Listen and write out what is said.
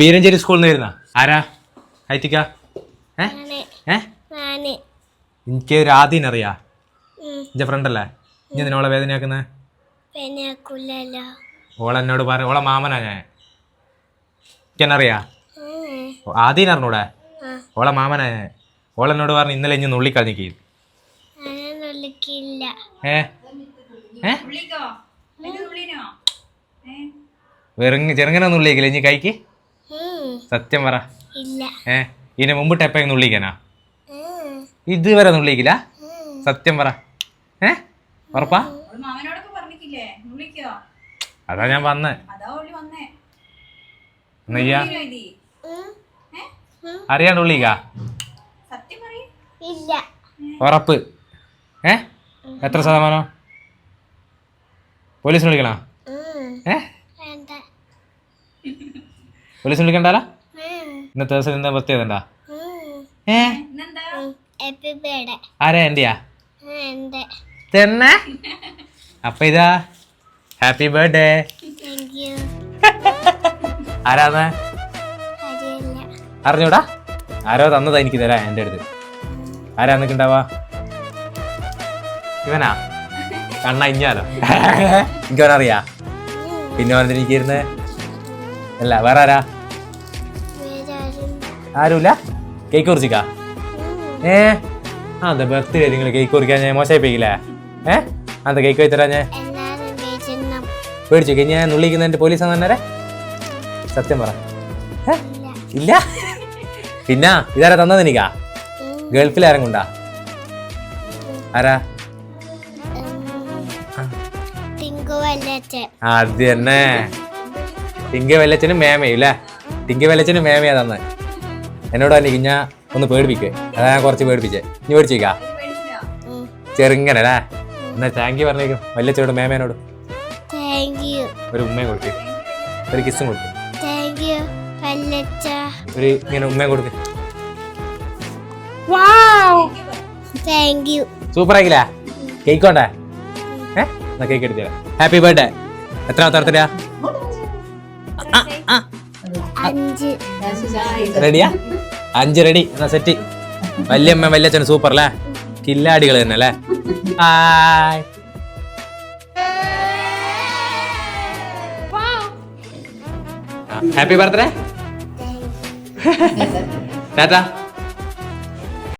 വീരഞ്ചേരി സ്കൂളിൽ നിന്ന് വരുന്ന? ആരാ? ഹൈത്തിക്ക? ഏ? ഏ? എനിക്ക് ഒരു ആദ്യം അറിയാ. എന്റെ ഫ്രണ്ട് അല്ലേ? ഇനി നിന്നോളെ വേദനയാക്കുന്നത് പിന്നെ ആക്കൂലല്ലോ ഓളെ എന്നോട് പറ ഓളെ മാമനാ ഞാൻ. എനിക്കെന്നറിയാ. ആദ്യം അറിഞ്ഞൂടെ? ഓളെ മാമനാ ഞാൻ. ഓളെന്നോട് പറഞ്ഞു ഇന്നലെ ഇനി നുള്ളിക്കളഞ്ഞിക്ക്. ഏ? ഏ? വെറുങ്ങ ചെറുങ്ങനെ നുള്ളിക്കില്ല ഇനി കൈക്ക്? ഉം. സത്യം പറ. ഇല്ല. ഏ? ഇതിന് മുമ്പിട്ട് എപ്പോഴും നുള്ളിക്കാനാ. ഇതുവരെ നുള്ളിക്കില്ല? സത്യം പറ. ഏ? ഉറപ്പാ? അതാ ഞാൻ വന്നേ. അതാ ഓളി വന്നേ. എന്നയ്യാ പറയും. ഇല്ല. ഉറപ്പ്. ഏ? എത്ര ശതമാനം? പോലീസിന് വിളിക്കണോ. ഏ? വേണ്ട. പോലീസിന് വിളിക്കണ്ടാലോ. ഇന്നത്തെ ദിവസം എന്താ പ്രത്യേകത എന്താ ഏ? ഹാപ്പി ബർത്ത്ഡേ ആരാ എന്റെയാ? എന്റെ. തന്നെ? അപ്പൊ ഇതാ. ഹാപ്പി ബർത്ത്ഡേ ആരാന്ന്? അറിഞ്ഞൂടാ? ആരോ തന്നതാ എനിക്ക് തരാ എന്റെ അടുത്ത്. ആരാ നിൽക്കണ്ടാവാ ഇവനാ? കണ്ണ ഇഞ്ഞാലോ? എനിക്ക് പിന്നെ ഉം. പിന്നെ അല്ല വേറെ ആരും? ആരുമില്ല കേക്ക് കുറിച്ചിക്കാ. ഏ? ആ എന്താ ബർത്ത്ഡേ നിങ്ങൾ കേക്ക് കുറിക്കാൻ? ഞാൻ മോശമായി പോയില്ലേ ഏ അന്ത കേക്ക് വെച്ച് തരാ ഞാൻ പേടിച്ചു കഴിഞ്ഞാൽ നുള്ളിക്കുന്നതിന്റെ പോലീസ് തന്നെ സത്യം പറ? ഇല്ല? പിന്നാ ഇതാരാ തന്നത് എനിക്കാ? ഗൾഫിൽ ആരെങ്കിലും കൊണ്ടാ ആരാ? അത് തന്നെ. ടിങ്ക വെല്ലച്ചനും മേമയും അല്ലേ ടിങ്ക വെല്ലച്ചനും മേമയാ തന്നെ എന്നോട് തന്നെ ഞാൻ ഒന്ന് പേടിപ്പിക്കേ. അതാ ഞാൻ കുറച്ച് പേടിപ്പിച്ചേ. നീ പേടിച്ചേക്കാ ചെറുങ്ങനെ അല്ലേ എന്നാ താങ്ക് യു പറഞ്ഞേക്കും. വല്ലച്ചോട് മേമേനോട്. താങ്ക് യു ഒരു ഉമ്മയും കൊടുക്ക്. ഒരു കിസ്സും കൊടുക്കും. ഒരു ഇങ്ങനെ ഉമ്മയും കൊടുക്ക്. സൂപ്പർ ആയിക്കില്ല കേക്ക് വേണ്ടേ ഏ? കേക്ക് എടുത്തു ഹാപ്പി ബർത്ത്ഡേ എത്ര തരത്തില്ല അഞ്ച് റെഡിയാ അഞ്ച് റെഡി എന്നാ സെറ്റ് വല്യമ്മ വല്യച്ഛൻ സൂപ്പർ അല്ലേ? കില്ലാടികൾ തന്നെ അല്ലേ? Hi happy birthday Tata